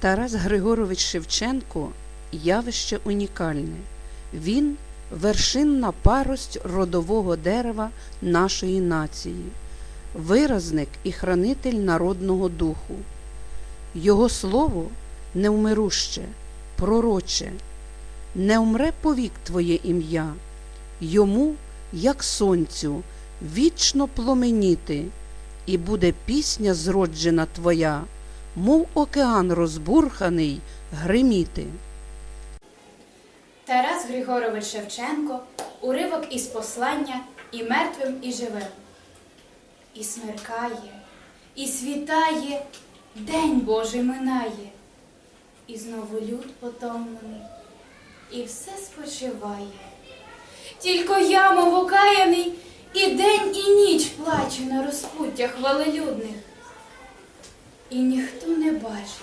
Тарас Григорович Шевченко явище унікальне. Він вершинна парость родового дерева нашої нації, виразник і хранитель народного духу. Його слово невмируще, пророче, не вмре повік Твоє ім'я, йому, як сонцю, вічно пломеніти, і буде пісня зроджена Твоя, мов океан розбурханий, гриміти. Тарас Григорович Шевченко, уривок із послання і мертвим, і живим. І смеркає, і світає, день Божий минає, і знову люд потомлений, і все спочиває. Тільки я, мов окаяний, і день, і ніч плачу на розпуттях велелюдних. І ніхто не бачить,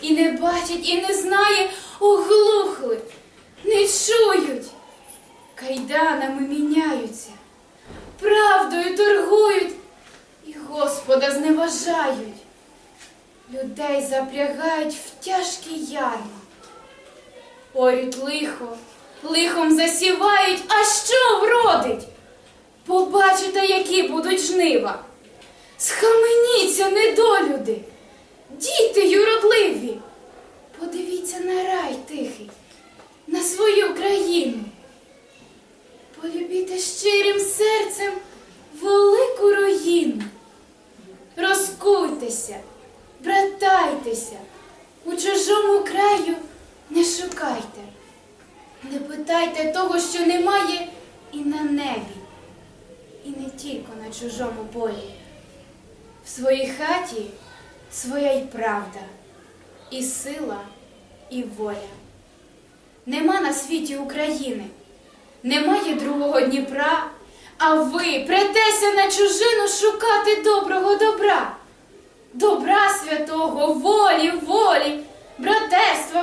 і не бачить, і не знає, оглухли, не чують. Кайданами міняються, правдою торгують і Господа зневажають. Людей запрягають в тяжкі ярма. Порють лихо, лихом засівають, а що вродить? Побачите, які будуть жнива. Схаменіться, недолюди, діти юродливі. Подивіться на рай тихий, на свою країну. Полюбіте щирим серцем велику руїну. Розкуйтеся, братайтеся, у чужому краю не шукайте. Не питайте того, що немає і на небі, і не тільки на чужому полі. В своїй хаті своя й правда, і сила, і воля. Нема на світі України, немає другого Дніпра, а ви претеся на чужину шукати доброго добра, добра святого, волі, волі, братерства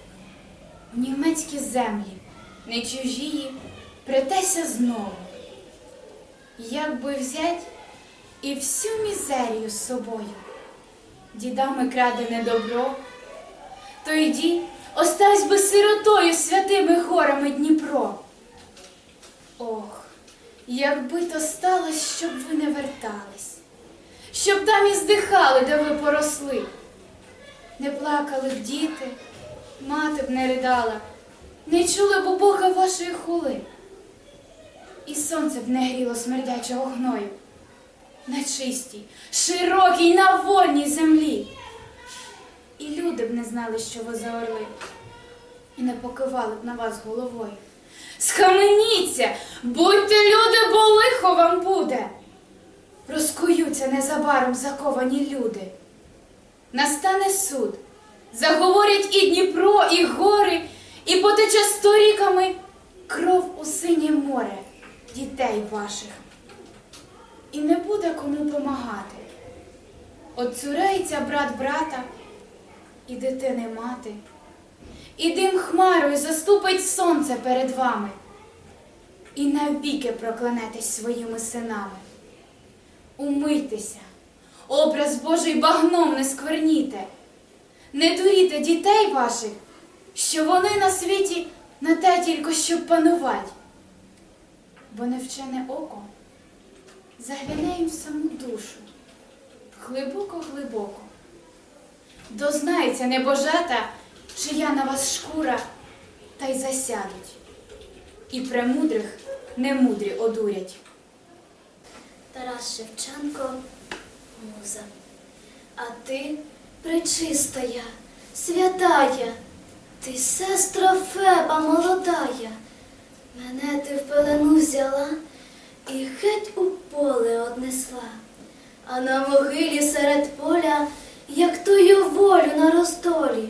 Німецькі землі, не чужії, претеся знову. Як би взять і всю мізерію з собою, дідами крадене добро, то йді, оставсь би сиротою святими горами Дніпро. Ох, якби то сталося, щоб ви не вертались, щоб там і здихали, де ви поросли. Не плакали б діти, мати б не ридала, не чули б у Бога вашої хули. І сонце б не гріло смердячого гною на чистій, широкій, на вольній землі. І люди б не знали, що ви за орли, і не покивали б на вас головою. Схаменіться, будьте люди, бо лихо вам буде. Розкуються незабаром заковані люди. Настане суд, заговорять і Дніпро, і гори, і потече сторіками кров у синє море дітей ваших. І не буде кому помагати. Отцюрається брат брата і дитини мати, і дим хмарою заступить сонце перед вами, і навіки проклянетесь своїми синами. Умийтеся, образ Божий багном не скверніте, не дуріте дітей ваших, що вони на світі на те тільки щоб панувати, бо невчене око загляне їм в саму душу, глибоко-глибоко. Дознається небожата, чия на вас шкура, та й засядуть, і премудрих немудрі одурять. Тарас Шевченко, муза. А ти пречистая, святая, Ти, сестра Феба молодая, мене ти в пелену взяла і геть у поле однесла, а на могилі серед поля, як тую волю на розтолі,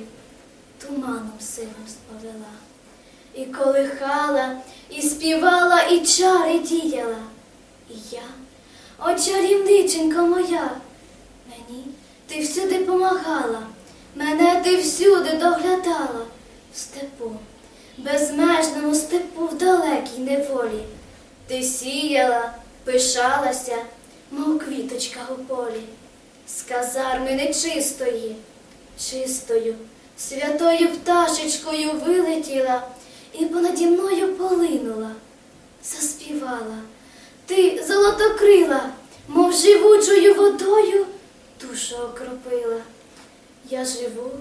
туманом сивим сповела. І колихала, і співала, і чари діяла. І я, о чарівниченько моя, мені ти всюди помагала, мене ти всюди доглядала в степу, безмежному степу в далекій неволі. Ти сіяла, пишалася, мов квіточка у полі, з казарми нечистої, чистою, святою пташечкою вилетіла і понаді мною полинула, заспівала. Ти золотокрила, мов живучою водою душу окропила. Я живу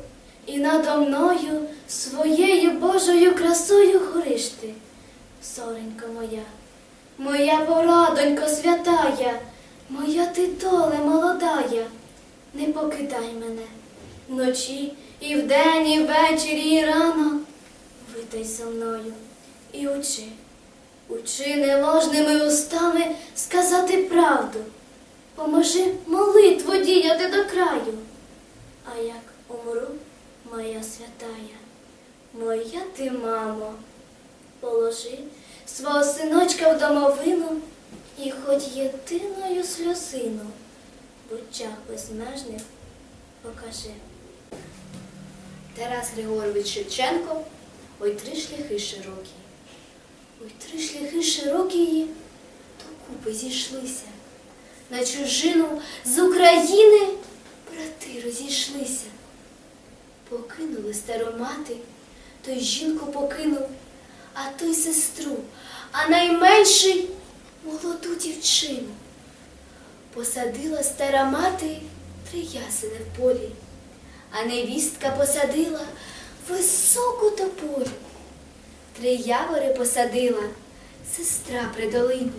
і надо мною своєю Божою красою гориш ти, зоренько моя, моя порадонько святая, моя ти доле молодая, не покидай мене вночі і вдень, і ввечері, і рано. Витай зо мною і учи, учи неложними устами сказати правду. Поможи молитву діяти до краю. А як умру, моя святая, моя ти, мамо, положи свого синочка в домовину і хоч єдиною сльозину в очах безмежних покажи. Тарас Григорович Шевченко Ой три шляхи широкі. Ой, три шляхи широкії докупи зійшлися. На чужину з України брати розійшлися. Покинули стару мати, той жінку покинув, а той сестру, а найменший молоду дівчину. Посадила стара мати три ясени в полі, а невістка посадила високу тополю. Три явори посадила сестра при долині,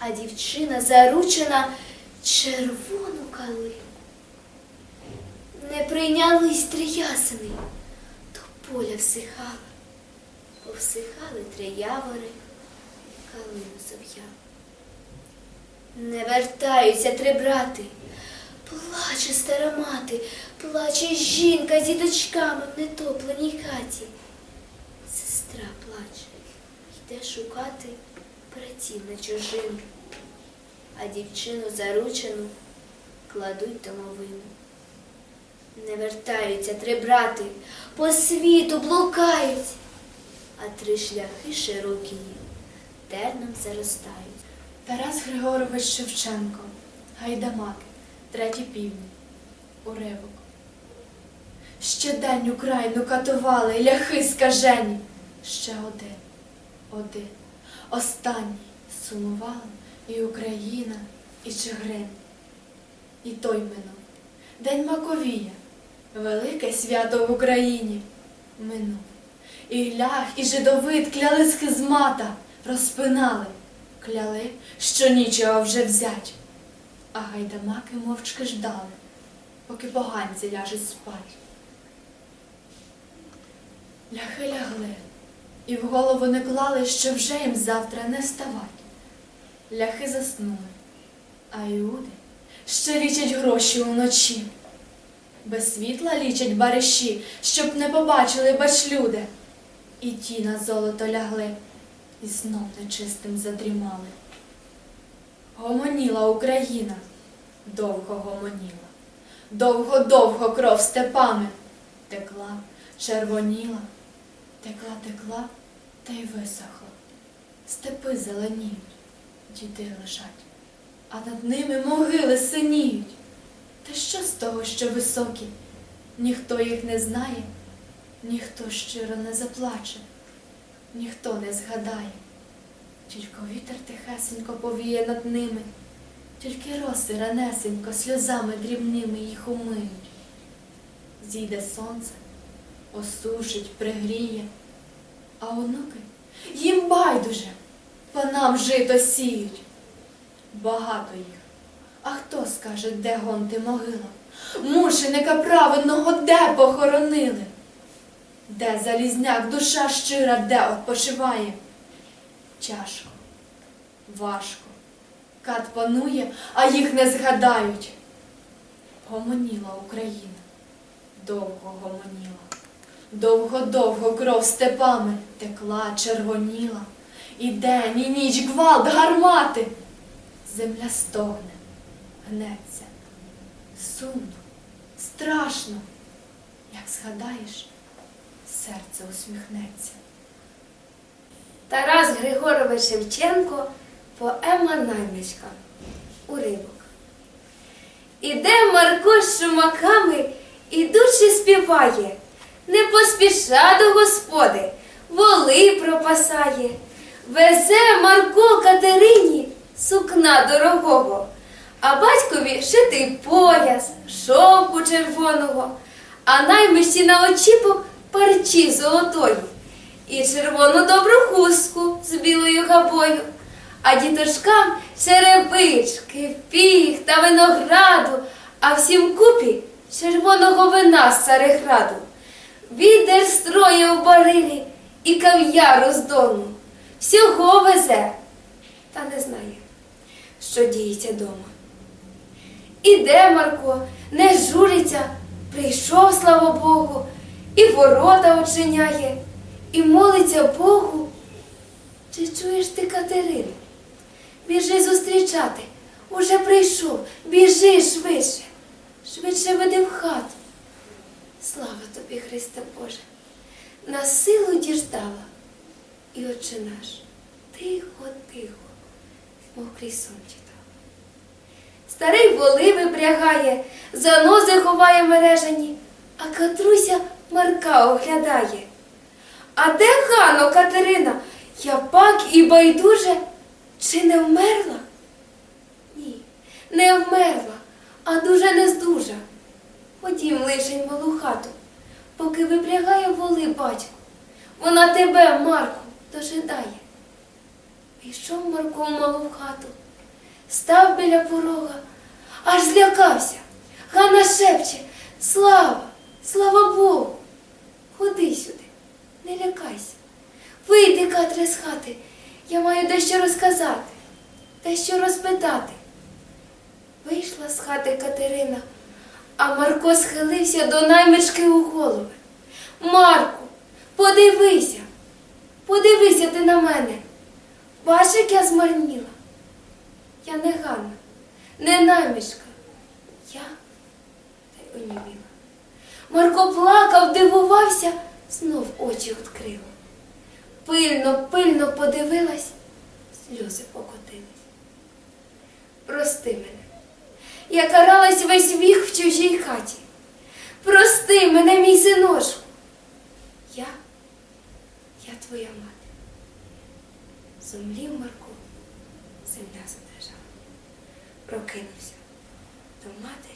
а дівчина заручена червону калину. Не прийнялись три ясени, то поля всихала, повсихали три явори, калину зов'яла. Не вертаються три брати, плаче стара мати, плаче жінка з діточками в нетопленій хаті. Сестра плаче, йде шукати братів на чужину, а дівчину заручену кладуть домовину. Не вертаються три брати, по світу блукають, а три шляхи широкі терном заростають. Тарас Григорович Шевченко, Гайдамаки, треті півні, уривок. Щодень Україну катували ляхи скажені. Ще один, один, останній сумували і Україна, і Чигирин. І той минув. День Маковія, велике свято в Україні. Минув. І глях, і жидовит кляли схизмата, розпинали, кляли, що нічого вже взять. А гайдамаки мовчки ждали, поки поганці ляжуть спать. Ляхи лягли, і в голову не клали, що вже їм завтра не вставать. Ляхи заснули, а іуди ще лічать гроші уночі. Без світла лічать бариші, щоб не побачили бачлюди. І ті на золото лягли, і знов нечистим задрімали. Гомоніла Україна, довго гомоніла, довго-довго кров степами текла, червоніла, текла, текла та й висохла. Степи зеленіють, діти лежать, а над ними могили синіють. Та що з того, що високі? Ніхто їх не знає, ніхто щиро не заплаче, ніхто не згадає. Тільки вітер тихесенько повіє над ними, тільки роси ранесенько сльозами дрібними їх умиють. Зійде сонце, осушить, пригріє, а онуки їм байдуже, панам жито сіють. Багато їх. А хто скаже, де гонти могила? Мученика праведного де похоронили? Де залізняк, душа щира, де odpoczywає? Тяжко, важко, кат панує, а їх не згадають. Гомоніла Україна, довго гомоніла. Довго-довго кров степами текла, червоніла. І день, і ніч гвалт гармати. Земля стогне, гнеться. Сумно, страшно. Як згадаєш, серце усміхнеться. Тарас Григорович Шевченко, поема наймичка. Уривок. Іде Марко з шумаками, ідучи співає, не поспіша до господи, воли пропасає. Везе Марко Катерині сукна дорогого, а батькові шитий пояс, шовку червоного, а наймичці на очіпок парчі золотої і червону добру хустку з білою габою, а діточкам черевички, піх та винограду, а всім купі червоного вина з цареграду. Відер строє у барилі і кав'яру з дому. Всього везе, та не знає, що діється дома. Іде Марко, не журиться, прийшов, слава Богу, і ворота очиняє, і молиться Богу. Чи чуєш ти Катерину? Біжи зустрічати, уже прийшов, біжи швидше, швидше веди в хату. Слава тобі, Христе Боже, на силу діждала, і отче наш, тихо, тихо, мов сон читав. Старий воли випрягає, занози ховає мережані, а Катруся Марка оглядає. А де Хано Катерина? Я пак і байдуже, чи не вмерла? Ні, не вмерла, а дуже не здужа. Ходім лишень малу хату, поки випрягає воли батько. Вона тебе, Марку, дожидає. Пішов Марко в малу хату, став біля порога, аж злякався. Ганна шепче, слава, слава Богу. Ходи сюди, не лякайся. Вийди, Катре, з хати. Я маю дещо розказати, дещо розпитати. Вийшла з хати Катерина, а Марко схилився до наймички у голови. Марку, подивися, подивися ти на мене. Бачиш, як я змарніла. Я не Ганна, не наймичка. Я та й оніміла. Марко плакав, дивувався, знов очі відкрила. Пильно, пильно подивилась, сльози покотились. Прости мене. Я каралась весь вік в чужій хаті. Прости мене, мій синочку. Я, я твоя мати. Зумлів Марко, земля задержала. Прокинувся до мати.